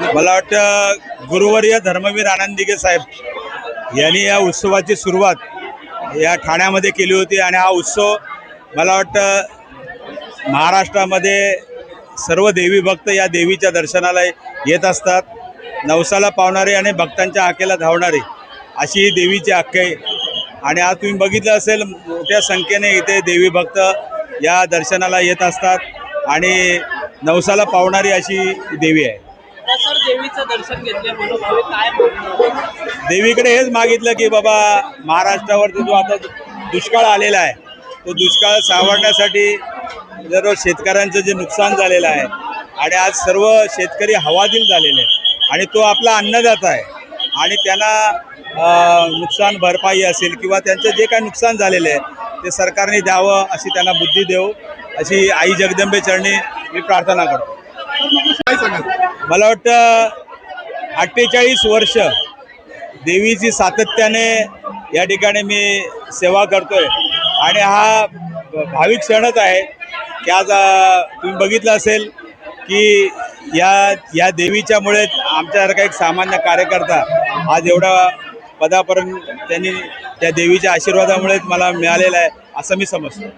मला वाटतं गुरुवर्य धर्मवीर आनंद साहेब यांनी या उत्सवाची सुरुवात या ठाण्यामध्ये केली होती आणि हा उत्सव मला वाटतं महाराष्ट्रामध्ये सर्व देवी भक्त या देवीच्या दर्शनाला येत असतात. नवसाला पावणारे आणि भक्तांच्या हाकेला धावणारे अशी ही देवीची आख्या आहे. आणि आज तुम्ही बघितलं असेल मोठ्या संख्येने इथे देवी भक्त या दर्शनाला येत असतात आणि नवसाला पावणारी अशी देवी आहे. देवीकडे हेच मागितलं की बाबा महाराष्ट्रावरती जो आता दुष्काळ आलेला आहे तो दुष्काळ सावरण्यासाठी जर शेतकऱ्यांचं जे नुकसान झालेलं आहे आणि आज सर्व शेतकरी हवादिल झालेले आहेत आणि तो आपला अन्नदाता आहे आणि त्यांना नुकसान भरपाई असेल किंवा त्यांचं जे काही नुकसान झालेलं आहे ते सरकारने द्यावं अशी त्यांना बुद्धी देऊ अशी आई जगदंबे चरणी मी प्रार्थना करतो. मला वाटतं अठ्ठेचाळीस वर्ष देवीची सातत्याने या ठिकाणी मी सेवा करतोय. आणि हा भाविक क्षणच आहे की आज तुम्ही बघितलं असेल की या या देवीच्यामुळे आमच्यासारखा एक सामान्य कार्यकर्ता आज एवढा पदापर्यंत त्यांनी त्या देवीच्या आशीर्वादामुळेच मला मिळालेला आहे असं मी समजतो.